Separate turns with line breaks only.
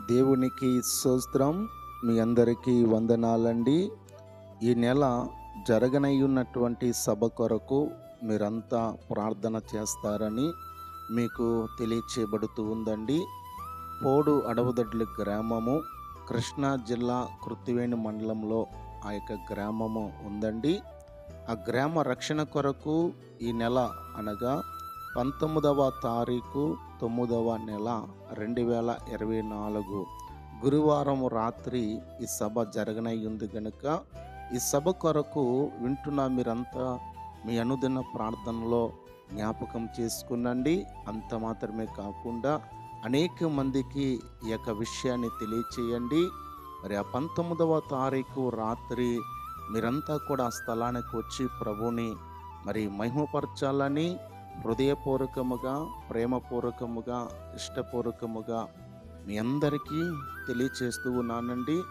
దేవునికి స్తోత్రం. మీ అందరికీ వందనాలండి. ఈ నెల జరగనయ్యున్నటువంటి సభ కొరకు మీరంతా ప్రార్థన చేస్తారని మీకు తెలియచేయబడుతూ ఉందండి. పోడు అడవదొడ్ల గ్రామము కృష్ణా జిల్లా కృత్తివేణి మండలంలో ఆ యొక్క గ్రామము ఉందండి. ఆ గ్రామ రక్షణ కొరకు ఈ నెల అనగా పంతొమ్మిదవ తారీఖు తొమ్మిదవ నెల రెండు వేల ఇరవై నాలుగు గురువారం రాత్రి ఈ సభ జరగనయ్యింది కనుక ఈ సభ కొరకు వింటున్న మీరంతా మీ అనుదిన ప్రార్థనలో జ్ఞాపకం చేసుకునండి. అంత మాత్రమే కాకుండా అనేక మందికి ఈ యొక్క విషయాన్ని తెలియచేయండి. మరి ఆ పంతొమ్మిదవ తారీఖు రాత్రి మీరంతా కూడా ఆ స్థలానికి వచ్చి ప్రభుని మరి మహిమపరచాలని హృదయపూర్వకముగా ప్రేమపూర్వకముగా ఇష్టపూర్వకముగా మీ అందరికీ తెలియచేస్తూ ఉన్నానండి.